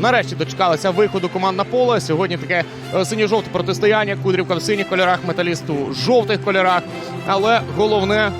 Нарешті дочекалися виходу команд на поле. Сьогодні таке е, синьо-жовте протистояння. Кудрівка в синіх кольорах, металіст у жовтих кольорах. Але головне,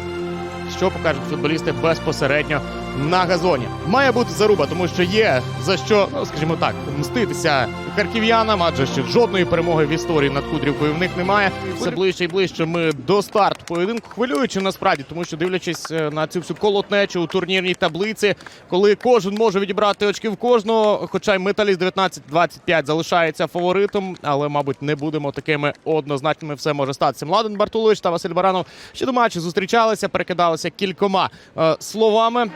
що покажуть футболісти безпосередньо на газоні. Має бути заруба, тому що є за що, ну скажімо так, мститися харків'янам, адже ще жодної перемоги в історії над Кудрівкою в них немає. Все ближче і ближче ми до старту поєдинку. Хвилюючи насправді, тому що дивлячись е, на цю всю колотнечу у турнірній таблиці, коли кожен може відібрати очки в кожного, хоча й металіст 19-25 залишається фаворитом, але, мабуть, не будемо такими однозначними. Все може статися. Младен Бартулович та Василь Баранов ще до матчу зустрічалися, перекидалися кількома е, словами.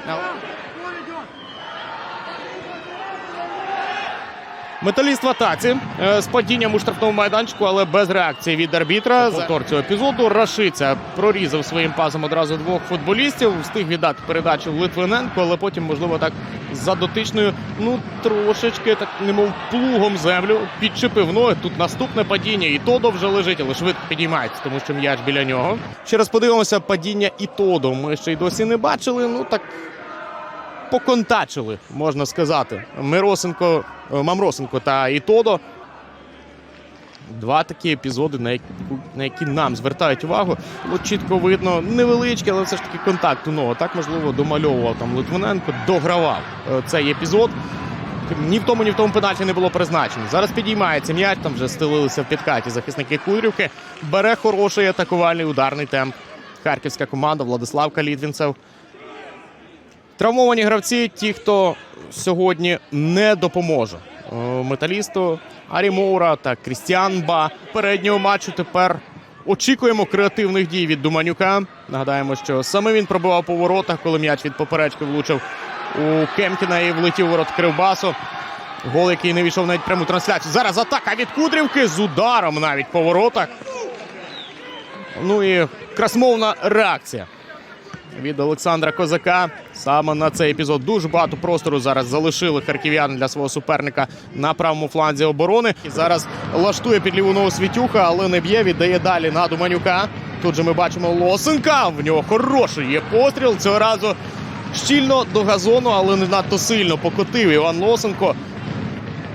Металіст в атаці е, з падінням у штрафному майданчику, але без реакції від арбітра. Затор цього епізоду Рашиця прорізав своїм пасом одразу двох футболістів. Встиг віддати передачу Литвиненко, але потім, можливо, так за дотичною, ну трошечки так, немов плугом землю підчепив ноги. Тут наступне падіння, і Тодо вже лежить, але швидко підіймається, тому що м'яч біля нього. Ще раз подивимося, падіння і Тодо. Ми ще й досі не бачили. Ну так поконтачили, можна сказати. Миросенко, е, Мамросенко та Ітодо. Два такі епізоди, на які, на які нам звертають увагу. Було чітко видно, невеличкий, але все ж таки контакт у ногу. Так, можливо, домальовував там Литвиненко, догравав е, цей епізод. Ні в тому, ні в тому пенальті не було призначено. Зараз підіймається м'яч, там вже стелилися в підкаті захисники Кудрівки. Бере хороший атакувальний ударний темп. Харківська команда Владислав Калітвінцев. Травмовані гравці, ті, хто сьогодні не допоможе. Е, Металісту Арі Моура та Крістіан Ба. Переднього матчу тепер очікуємо креативних дій від Думанюка. Нагадаємо, що саме він пробивав по воротах, коли м'яч від поперечки влучив у Кемкіна і влетів ворот Кривбасу. Гол, який не війшов навіть пряму трансляцію. Зараз атака від Кудрівки з ударом навіть по воротах. Ну і красмовна реакція від Олександра Козака. Саме на цей епізод дуже багато простору зараз залишили харків'яни для свого суперника на правому фланзі оборони. І зараз лаштує під ліву ногу Світюха, але не б'є. Віддає далі на Думанюка. Тут же ми бачимо Лосенка. В нього хороший є постріл. Цього разу щільно до газону, але не надто сильно покотив Іван Лосенко.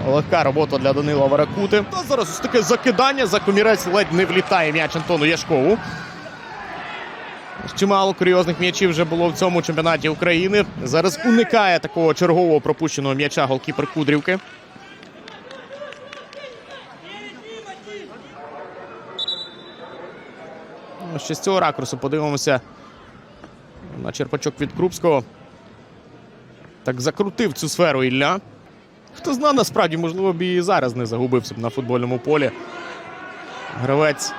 Легка робота для Данила Варакути. Та зараз ось таке закидання. За комірець ледь не влітає м'яч Антону Яшкову. Чимало курйозних м'ячів вже було в цьому чемпіонаті України. Зараз уникає такого чергового пропущеного м'яча голкіпер Кудрівки. Ну, Ще з цього ракурсу подивимося на черпачок від Крупського. Так закрутив цю сферу Ілля. Хто зна, насправді, можливо, б і зараз не загубився б на футбольному полі. Гравець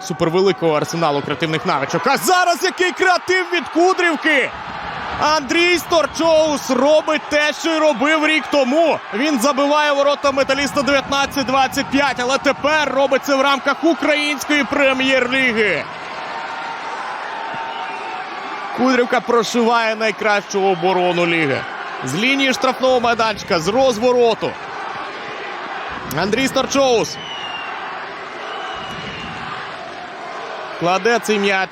супервеликого арсеналу креативних навичок. А зараз який креатив від Кудрівки! Андрій Сторчоус робить те, що й робив рік тому. Він забиває ворота металіста 19-25, але тепер робить це в рамках української прем'єр-ліги. Кудрівка прошиває найкращу оборону ліги. З лінії штрафного майданчика, з розвороту. Андрій Сторчоус. Кладе цей м'яч.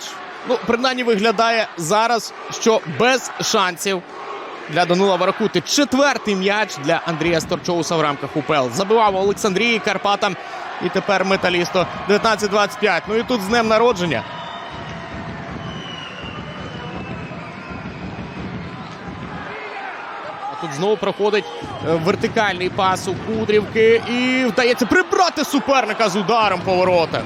Ну, принаймні виглядає зараз, що без шансів для Данила Варакути. Четвертий м'яч для Андрія Сторчоуса в рамках УПЛ. Забивав Олександрії Карпатам. І тепер металісто 19-25. Ну і тут з днем народження. А Тут знову проходить е, вертикальний пас у Кудрівки. І вдається прибрати суперника з ударом по воротах.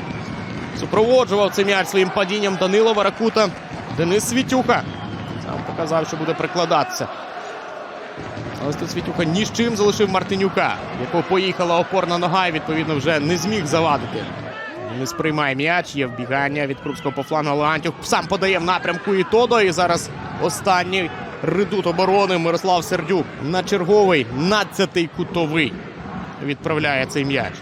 Супроводжував цей м'яч своїм падінням Данило Варакута. Денис Світюха. Сам показав, що буде прикладатися. Але тут Світюха ні з чим залишив Мартинюка, якого поїхала опорна нога і відповідно вже не зміг завадити. Не сприймає м'яч, є вбігання від Крупського по флангу Леантюк. Сам подає в напрямку і Тодо. І зараз останній редут оборони Мирослав Сердюк на черговий 12-й кутовий відправляє цей м'яч.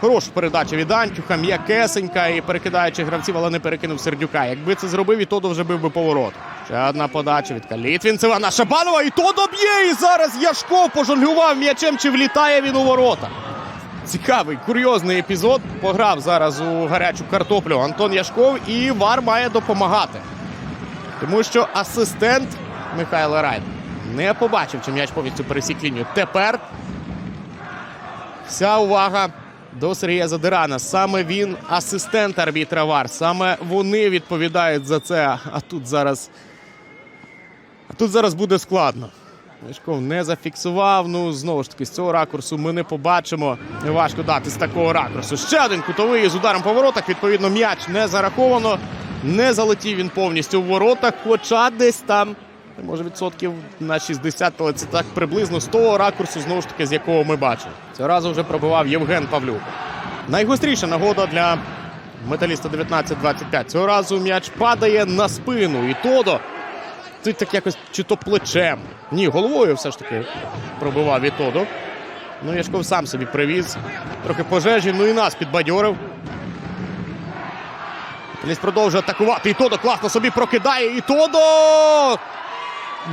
Хороша передача від Антюха, м'якесенька і перекидаючи гравців, але не перекинув Сердюка. Якби це зробив, і Тодо вже бив би поворот. Ще одна подача від Калітвінцева на Шабанова. І Тодо б'є. І зараз Яшко пожонглював м'ячем, чи влітає він у ворота. Цікавий, курйозний епізод. Пограв зараз у гарячу картоплю Антон Яшков, і Вар має допомагати. Тому що асистент Михайло Райт Не побачив, чи м'яч повністю пересік лінію. Тепер вся увага до Сергія Задирана. Саме він асистент арбітра ВАР. Саме вони відповідають за це. А тут зараз. А тут зараз буде складно. Мишков не зафіксував. Ну, знову ж таки, з цього ракурсу ми не побачимо. Важко дати з такого ракурсу. Ще один кутовий з ударом по воротах. Відповідно, м'яч не зараховано. Не залетів він повністю в воротах, хоча десь там, може, відсотків на 60, але це так приблизно з того ракурсу, знову ж таки, з якого ми бачимо. Цього разу вже пробивав Євген Павлюк. Найгостріша нагода для металіста 19-25. Цього разу м'яч падає на спину. І Тодо ти так якось чи то плечем. Ні, головою все ж таки пробивав і Тодо. Ну, Яшков сам собі привіз. Трохи пожежі, ну і нас підбадьорив. Ліс продовжує атакувати. І Тодо класно собі прокидає. І Тодо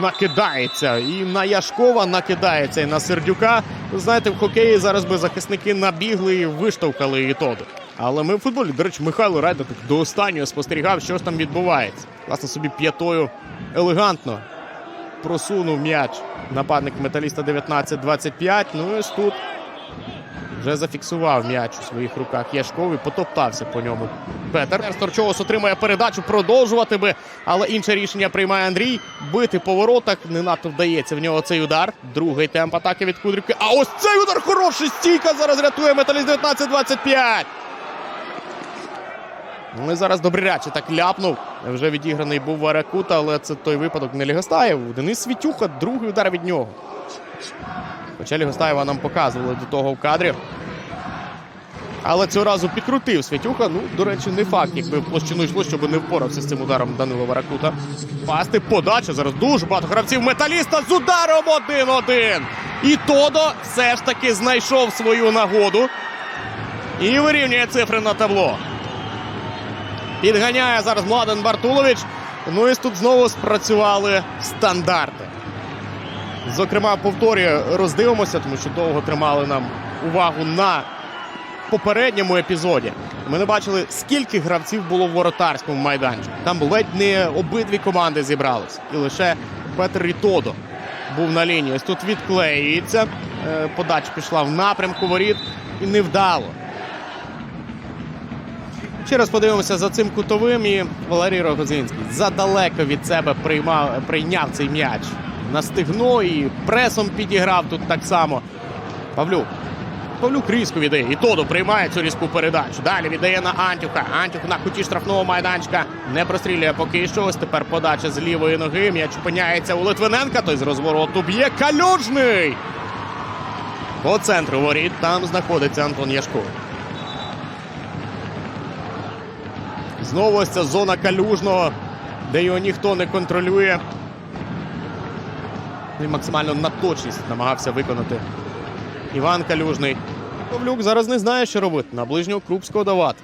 накидається. І на Яшкова накидається. І на Сердюка. Ви знаєте, в хокеї зараз би захисники набігли і виштовхали і Тодо. Але ми в футболі, до речі, Михайло Райда так до останнього спостерігав, що ж там відбувається. Власне собі п'ятою елегантно просунув м'яч нападник металіста 19-25. Ну і ось тут вже зафіксував м'яч у своїх руках Яшков і потоптався по ньому. Петер Сторчовос отримує передачу, продовжувати би, але інше рішення приймає Андрій. Бити по воротах не надто вдається в нього цей удар. Другий темп атаки від Кудрівки. А ось цей удар хороший стійка зараз рятує металіст 19-25. Ну і зараз добряче так ляпнув. Вже відіграний був Варакута, але це той випадок не Лігостаєв. Денис Світюха, другий удар від нього. Хоча Лігостаєва нам показували до того в кадрі. Але цього разу підкрутив Святюха. Ну, до речі, не факт, якби в площину йшло, щоб не впорався з цим ударом Данило Варакута. Пасти, подача. Зараз дуже багато гравців металіста з ударом 1-1. І Тодо все ж таки знайшов свою нагоду. І вирівнює цифри на табло. Підганяє зараз Младен Бартулович. Ну і тут знову спрацювали стандарти. Зокрема, повторі роздивимося, тому що довго тримали нам увагу на попередньому епізоді. Ми не бачили, скільки гравців було в воротарському майданчику. Там ледь не обидві команди зібрались. І лише Петр Рітодо був на лінії. Ось тут відклеюється. Е, Подача пішла в напрямку воріт і невдало. Ще раз подивимося за цим кутовим. І Валерій Рогозинський задалеко від себе приймав, прийняв цей м'яч на і пресом підіграв тут так само. Павлюк. Павлюк різко віддає. І Тодо приймає цю різку передачу. Далі віддає на Антюха. Антюх на куті штрафного майданчика не прострілює поки що. Ось тепер подача з лівої ноги. М'яч опиняється у Литвиненка. Той з розвороту б'є калюжний. По центру воріт там знаходиться Антон Яшко. Знову ось ця зона калюжного, де його ніхто не контролює. Він максимально на точність намагався виконати Іван Калюжний. Павлюк зараз не знає, що робити. На ближнього Крупського давати.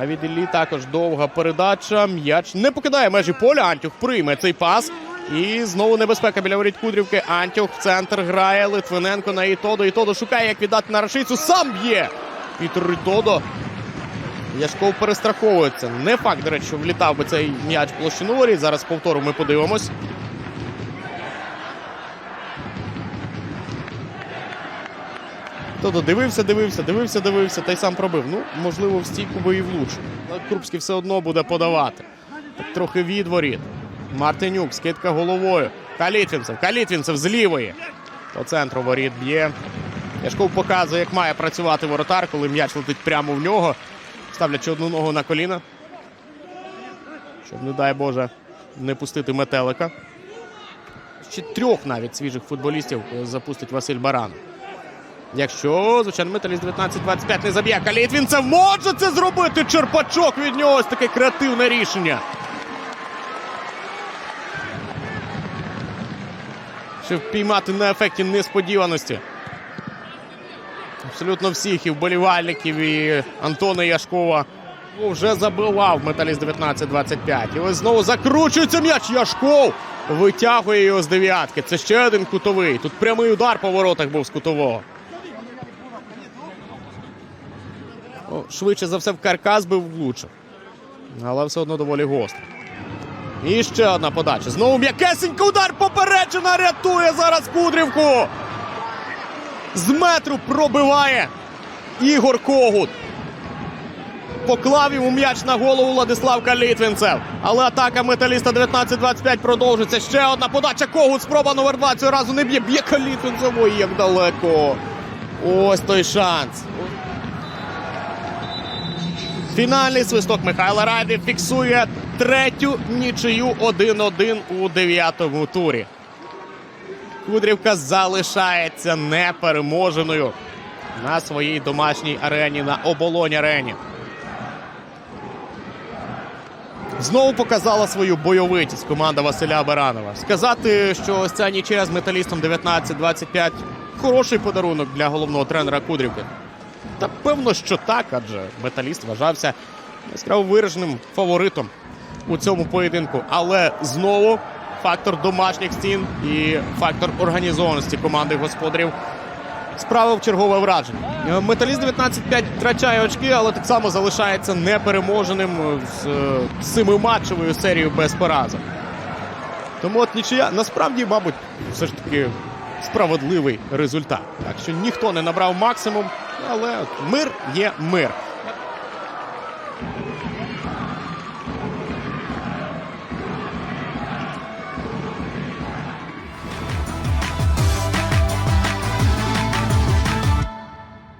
А від Іллі також довга передача. М'яч не покидає межі поля. Антюх прийме цей пас. І знову небезпека біля воріт Кудрівки. Антюх в центр грає. Литвиненко на Ітодо. Ітодо шукає, як віддати на рашицю. Сам б'є. Пітер Ітодо. Яшков перестраховується. Не факт, до речі, що влітав би цей м'яч площину воріт. Зараз повтору ми подивимось. Тобто дивився, дивився, дивився, дивився, та й сам пробив. Ну, можливо, в стійку би і влучив. Крупський все одно буде подавати. Так трохи від воріт. Мартинюк, скидка головою. Калітвінцев, Калітвінцев з лівої. По центру воріт б'є. Яшков показує, як має працювати воротар, коли м'яч летить прямо в нього, ставлячи одну ногу на коліна. Щоб, не дай Боже, не пустити метелика. Ще трьох навіть свіжих футболістів запустить Василь Баран. Якщо, звичайно, металіст 19-25 не заб'є Калітвінцев, може це зробити Черпачок від нього. Ось таке креативне рішення. Щоб впіймати на ефекті несподіваності. Абсолютно всіх і вболівальників, і Антона Яшкова. Вже забивав металіст 19-25. І ось знову закручується м'яч. Яшков витягує його з дев'ятки. Це ще один кутовий. Тут прямий удар по воротах був з кутового. О, швидше за все в каркас би влучив. Але все одно доволі гостро. І ще одна подача. Знову м'якесенький удар. Попереджена рятує зараз Кудрівку. З метру пробиває Ігор Когут. Поклав йому м'яч на голову Владислав Калітвінцев. Але атака металіста 19-25 продовжиться. Ще одна подача. Когут. Спроба номер 2. Цього разу не б'є. Б'є Калітвінцев. Ой, як далеко. Ось той шанс. Фінальний свисток Михайла Райди фіксує третю нічию 1-1 у дев'ятому турі. Кудрівка залишається непереможеною на своїй домашній арені на оболонь арені. Знову показала свою бойовитість команда Василя Баранова. Сказати, що ось ця нічия з металістом 19-25 хороший подарунок для головного тренера Кудрівки. Та певно, що так, адже металіст вважався яскраво вираженим фаворитом у цьому поєдинку. Але знову фактор домашніх стін і фактор організованості команди господарів справив чергове враження. Металіст 19-5 втрачає очки, але так само залишається непереможеним з е, семиматчевою серією без поразок. Тому от нічия насправді, мабуть, все ж таки справедливий результат. Так що ніхто не набрав максимум, але мир є мир.